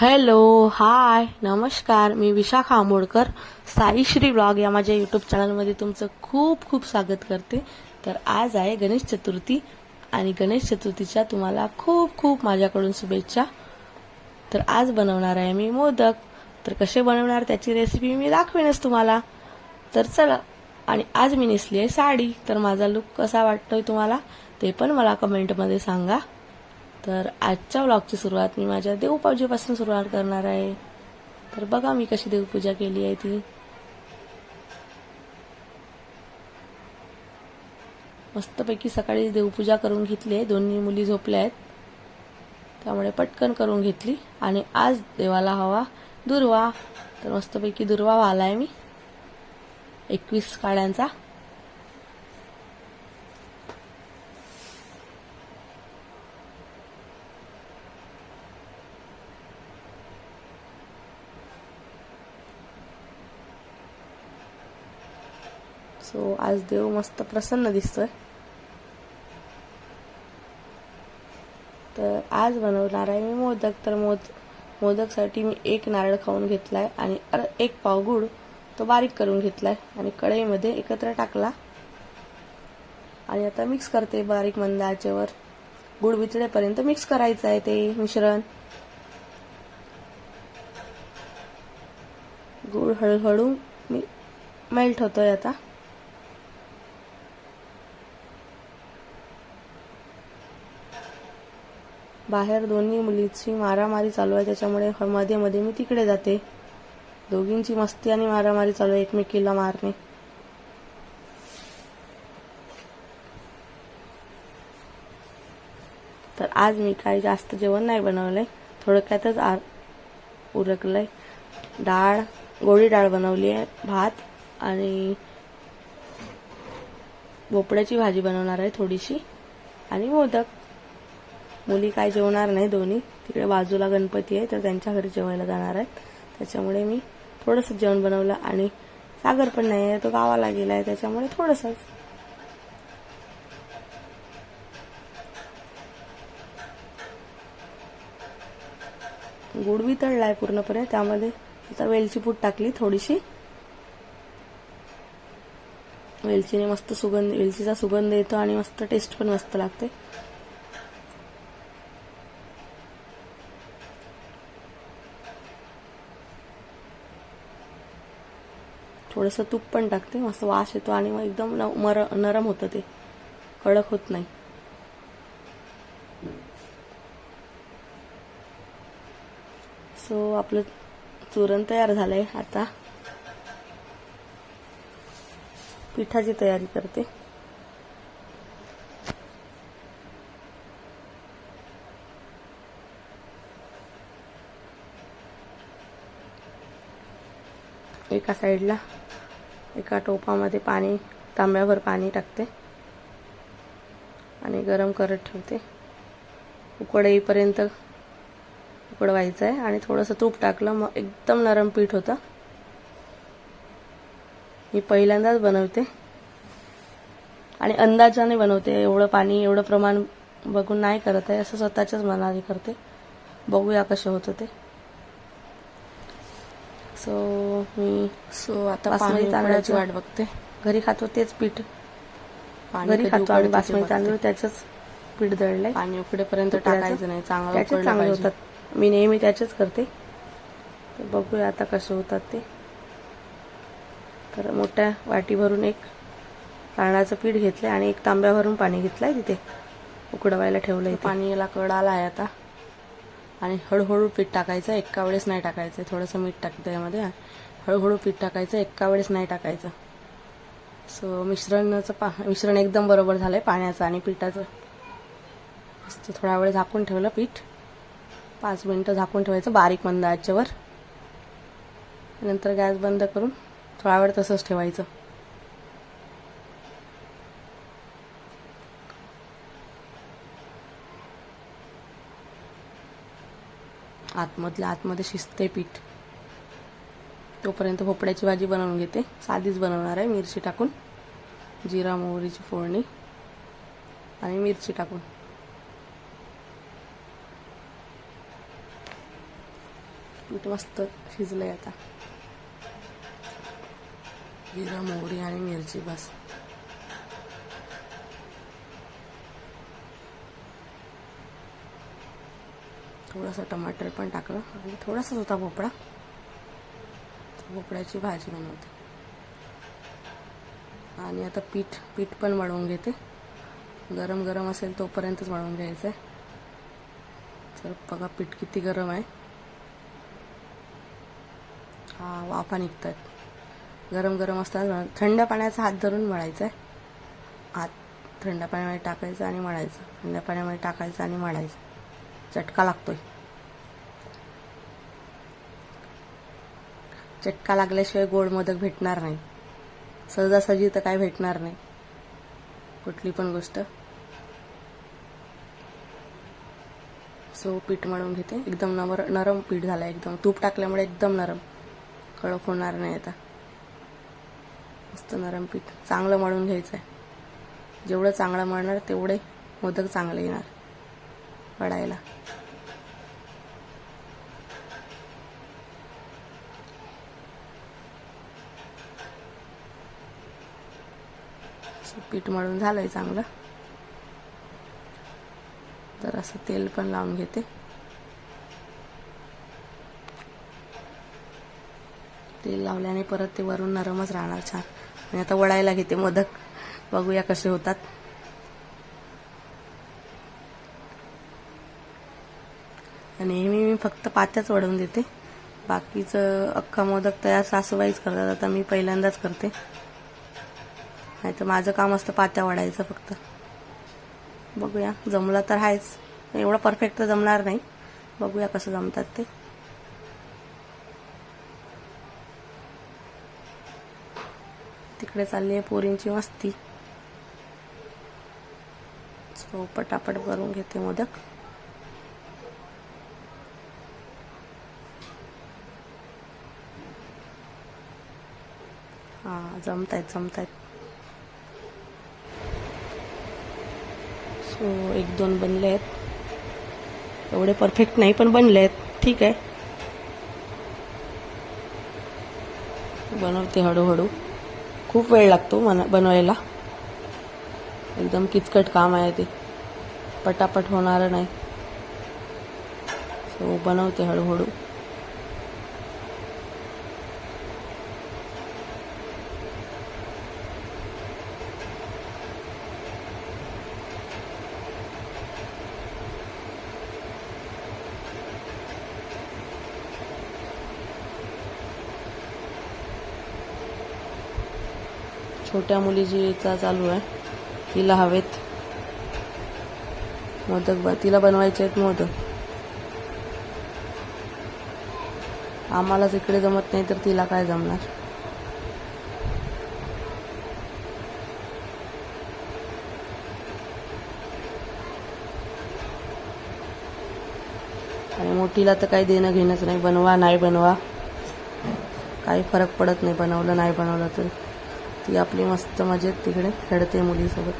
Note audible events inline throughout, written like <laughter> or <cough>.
Hello hi नमस्कार. मी Vishakha Ambedkar. Saishree blog या माझ्या यूट्यूब चॅनलमध्ये तुमचं खूप खूप स्वागत करते. तर आज आहे गणेश चतुर्थी आणि गणेश चतुर्थीच्या तुम्हाला खूप खूप माझ्याकडून शुभेच्छा. तर आज बनवणार आहे मी मोदक. तर कसे बनवणार त्याची रेसिपी मी दाखवेनच तुम्हाला. तर चला आणि आज मी नेसली आहे साडी. तर माझा लुक कसा वाटतोय तुम्हाला ते पण मला कमेंटमध्ये सांगा. तर आजच्या व्लॉगची सुरुवात मी माझ्या देवपूजेपासून सुरुवात करणार आहे. तर बघा मी कशी देवपूजा केली आहे ती. मस्तपैकी सकाळी देवपूजा करून घेतली आहे. दोन्ही मुली झोपल्या आहेत. त्यामुळे पटकन करून घेतली. आणि आज देवाला हवा दुर्वा. तर मस्तपैकी दुर्वा वाहलाय मी. एकवीस काड्यांचा सो आज देव मस्त प्रसन्न दिसतोय. तर आज बनवणार आहे मी मोदक. तर मोद मोदकसाठी मी एक नारळ खाऊन घेतलाय आणि अर- एक पाव गुळ तो बारीक करून घेतलाय आणि कढईमध्ये एकत्र टाकला. आणि आता मिक्स करते बारीक मंद आचेवर गुळ वितळेपर्यंत मिक्स करायचं आहे ते मिश्रण. गुळ हळूहळू मी मेल्ट होतोय आता. बाहेर दोन्ही मुलीची मारामारी चालू आहे त्याच्यामुळे मध्ये मध्ये मी तिकडे जाते. दोघींची मस्ती आणि मारामारी चालू आहे एकमेकीला मारणे. तर आज मी काही जास्त जेवण नाही बनवलंय थोडक्यातच आ उरकलंय. डाळ गोळी डाळ बनवली आहे भात आणि भोपळ्याची भाजी बनवणार आहे थोडीशी. आणि मोदक. मुली काय जेवणार नाही दोन्ही. तिकडे बाजूला गणपती आहे तर त्यांच्या घरी जेवायला जाणार आहेत. त्याच्यामुळे मी थोडंसं जेवण बनवलं आणि सागर पण नाही आहे तो गावाला गेला आहे त्याच्यामुळे थोडंसंच. गुड वितळलाय पूर्णपणे त्यामध्ये आता वेलची पूट टाकली थोडीशी. वेलचीने मस्त सुगंध वेलचीचा सुगंध येतो आणि मस्त टेस्ट पण मस्त लागते. थोडंसं तूप पण टाकते मस्त वास येतो आणि मग एकदम न- मर नरम होतं ते. कडक होत नाही. सो आपलं चुरण तयार झालंय आता. पिठाची तयारी करते. एका साईडला एका टोपामध्ये पाणी तांब्याभर पाणी टाकते आणि गरम करत ठेवते. उकड येईपर्यंत उकडवायचं आहे आणि थोडंसं तूप टाकलं मग एकदम नरम पीठ होतं. मी पहिल्यांदाच बनवते आणि अंदाजाने बनवते. एवढं पाणी एवढं प्रमाण बघून नाही करत आहे असं स्वतःच्याच मनाने करते. बघूया कसं होतं ते. सो मी सो आता बासमती तांदळाची वाट बघते घरी खातो तेच पीठ घरी खातो आणि बासमती. तांदूळ त्याचंच पीठ दळलंय पाणी उकडेपर्यंत. टाकायचं नाही चांगलं चांगले. होतात मी नेहमी त्याचेच करते तर बघूया आता कसं होतात ते तर मोठ्या वाटी भरून एक तांदळाचं पीठ घेतलंय आणि एक तांब्या भरून पाणी घेतलंय तिथे उकडवायला ठेवलंय. पाणी याला कड आला आहे आता आणि हळूहळू पीठ टाकायचं एका वेळेस नाही टाकायचं थोडंसं मीठ टाकतं यामध्ये. हळूहळू पीठ टाकायचं एका वेळेस नाही टाकायचं. सो मिश्रणाचं पा मिश्रण एकदम बरोबर झालंय पाण्याचं आणि पिठाचं. मस्त थोडा वेळ झाकून ठेवलं पीठ. पाच मिनटं झाकून ठेवायचं बारीक मंद आचेवर. नंतर गॅस बंद करून थोडा वेळ तसंच ठेवायचं. आतमधल्या आतमध्ये शिजते पीठ. तोपर्यंत भोपळ्याची भाजी बनवून घेते. साधीच बनवणार आहे मिरची टाकून. जिरा मोहरीची फोडणी. आणि मिरची टाकून. पीठ मस्त शिजलंय आता. जिरा मोहरी आणि मिरची बस. थोडंसं टमाटर पण टाकलं आणि थोडासाच होता भोपळा. भोपळ्याची भाजी बनवते. आणि आता पीठ पीठ पण मळवून घेते. गरम गरम असेल तोपर्यंतच मळवून घ्यायचं आहे तर बघा पीठ किती गरम आहे. हा वाफा निघतात गरम गरम असतात थंड पाण्याचा हात धरून मळायचा आहे हात थंड पाण्यामध्ये टाकायचं आणि मळायचं. थंड पाण्यामध्ये टाकायचं आणि मळायचं. चटका लागतोय. चटका लागल्याशिवाय गोड मोदक भेटणार नाही. सहजासहजी तर काय भेटणार नाही. कुठली पण गोष्ट. सो पीठ मळून घेते. एकदम नवर नरम पीठ झालं एकदम. तूप टाकल्यामुळे एकदम नरम. कडक होणार नाही आता. मस्त नरम पीठ. चांगलं मळून घ्यायचं आहे जेवढं चांगलं मळणार तेवढे मोदक चांगले येणार. पडायला. पीठ मळून झालंय चांगलं. तर असं तेल पण लावून घेते. तेल लावल्याने परत ते वरून नरमच राहणार छान. आणि आता वळायला घेते मोदक. बघूया कसे होतात. आणि नेहमी मी फक्त पात्याच वळवून देते. बाकीचं अख्खा मोदक तयार सासूबाईच करतात. आता मी पहिल्यांदाच करते. नाही तर माझं काम असतं पात्या वाढायचं फक्त. बघूया. जमलं तर आहेच. एवढं परफेक्ट तर जमणार नाही. बघूया कसं जमतात ते. तिकडे चालली आहे पोरींची मस्ती. सो पटापट करून घेते मोदक हा जमतायत जमतायत. सो एक दोन बनले आहेत. एवढे परफेक्ट नाही पण बनले आहेत. ठीक आहे. बनवते हळूहळू. खूप वेळ लागतो मना बनवायला. एकदम किचकट काम आहे ते. पटापट होणारं नाही. सो बनवते हळूहळू. छोट्या मुलीजीचा चालू आहे. तिला हवेत. मोदक ब तिला बनवायचे आहेत मोदक. आम्हालाच इकडे जमत नाही तर तिला काय जमणार? आणि मोठीला तर काही देणं घेणंच नाही. बनवा नाही बनवा. काही फरक पडत नाही. बनवलं नाही बनवलं तर. ती आपली मस्त मजेत तिकडे खेळते मुलीसोबत.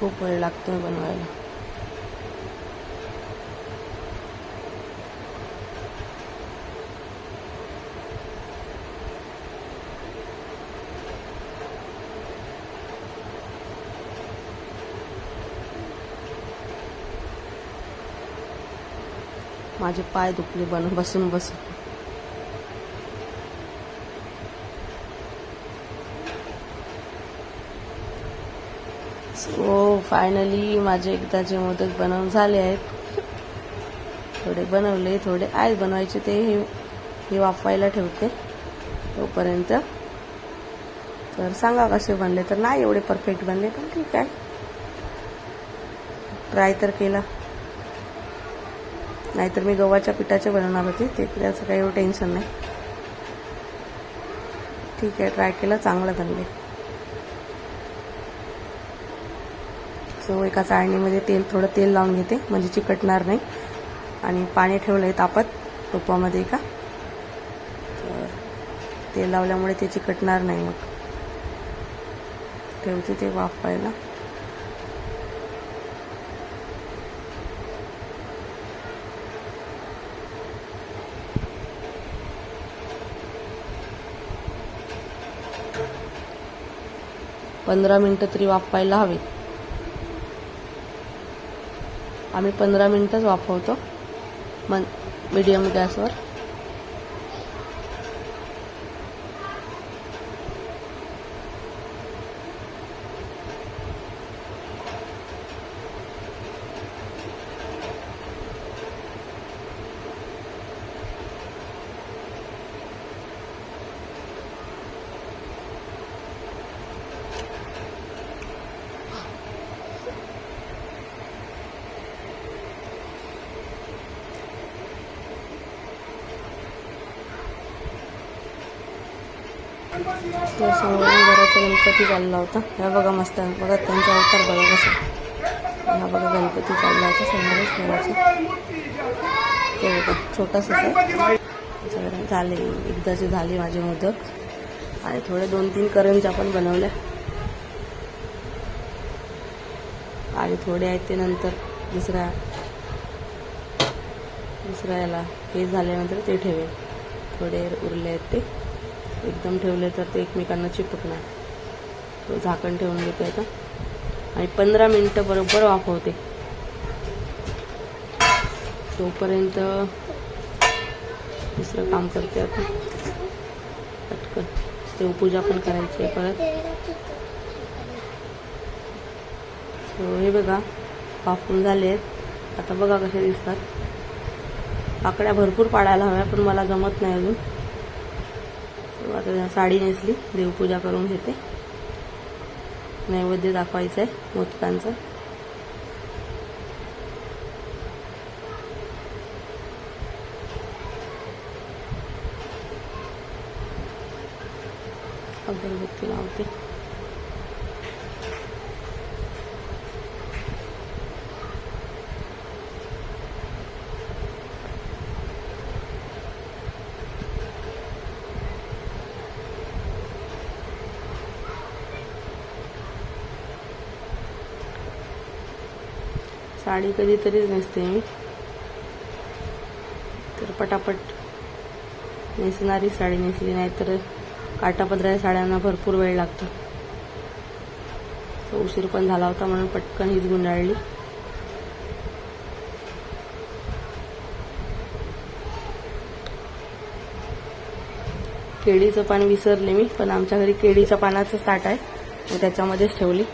खूप वेळ लागतोय बनवायला. माझे पाय दुखले बन बसून बसून. हो, सो फायनली माझे एकदाचे मोदक बनवून झाले आहेत. थोडे बनवले थोडे आहेत बनवायचे ते हे वाफवायला ठेवते तोपर्यंत. तर सांगा कसे बनले तर नाही एवढे परफेक्ट बनले पण ठीक आहे. ट्राय तर केला. नाहीतर मी गव्हाच्या पिठाचे बनवणार होते. ते त्याचं काही एवढं टेन्शन नाही. ठीक आहे ट्राय केलं चांगलं बनले. सो एका चाळणीमध्ये तेल थोडं तेल लावून घेते म्हणजे चिकटणार नाही. आणि पाणी ठेवलं आहे तापत टोपामध्ये का तर तेल लावल्यामुळे ते चिकटणार नाही मग. ठेवते ते वाफायला पंधरा मिनटं तरी वाफवायला हवे आम्ही पंधरा मिनटंच वाफवतो. मन मीडियम गॅसवर तर समोरून घराचा गणपती चालला होता. ह्या बघा मस्त बघा त्यांचा अवतार बघा कसा. हा बघा गणपती चालला होता समोरच घराचा तो बघा छोटासा सगळं झाले एकदाचे झाले माझे मोदक. आणि थोडे दोन तीन करंजा पण बनवल्या. आणि थोडे आहेत ते नंतर दुसऱ्या दुसऱ्या याला हे झाल्यानंतर ते ठेवेल थोडे उरले आहेत ते. एकदम ठेवले तर ते एकमेकांना चिपकणार. तो झाकण ठेवून घेते आता. आणि पंधरा मिनटं बरोबर वाफवते. तोपर्यंत दुसरं काम करते आता. पटकन. देवपूजा पण करायची आहे परत. सो हे बघा वाफून झाले आहेत. आता बघा कसे दिसतात. आकड्या भरपूर पाडायला हव्या पण मला जमत नाही अजून. आता साडी नेसली. देवपूजा करून घेते. नैवेद्य दाखवायचं आहे मोदकांचं. अगरबत्ती लावते. साडी कधीतरीच नेसते मी. तर पटापट नेसणारी साडी नेसली नाही तर काटापदराच्या साड्यांना भरपूर वेळ लागतो. तो उशीर पण झाला होता म्हणून पटकन हीच गुंडाळली. केळीचं पान विसरले मी पण आमच्या घरी केळीच्या पानाचं ताट आहे. मी त्याच्यामध्येच ठेवली.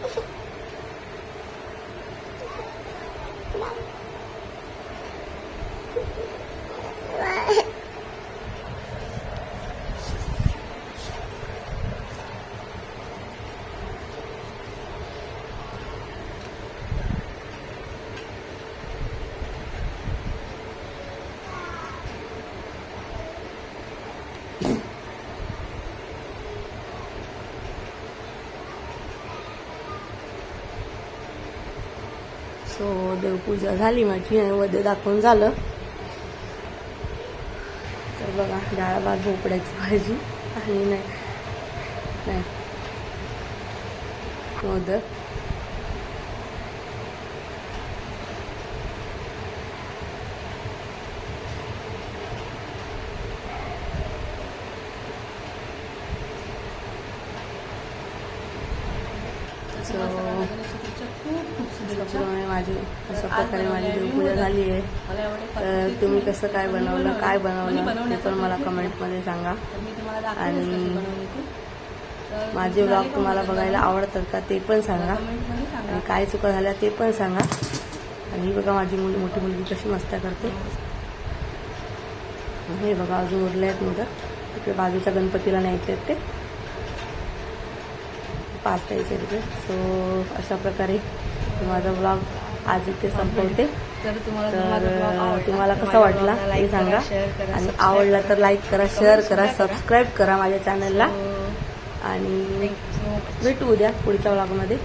<clears throat> सो देवपूजा झाली माझी नैवेद्य दाखवून झालं. तर बघा डाळ भात भोपड्याची भाजी आणि नाही नाही. मोदक त्याप्रमाणे माझी अशा प्रकारे माझी देवपूजा झाली आहे. तर तुम्ही कसं काय बनवलं काय बनवलं ते पण मला कमेंटमध्ये सांगा. आणि माझे ब्लॉग तुम्हाला बघायला आवडतात का ते पण सांगा. आणि काय चुका झाल्या ते पण सांगा. आणि ही बघा माझी मुली मोठी मुलगी कशी मस्त्या करते. हे बघा अजून उरले आहेत मोदक तिकडे बाजूच्या गणपतीला न्यायचे आहेत ते. पाच द्यायचे तिकडे सो अशा प्रकारे माझा ब्लॉग आज इथे संपवते. तर तुम्हाला कसा वाटला ते सांगा. आणि आवडला तर लाईक करा शेअर करा सबस्क्राईब करा माझ्या चॅनलला आणि भेटू उद्या पुढच्या ब्लॉगमध्ये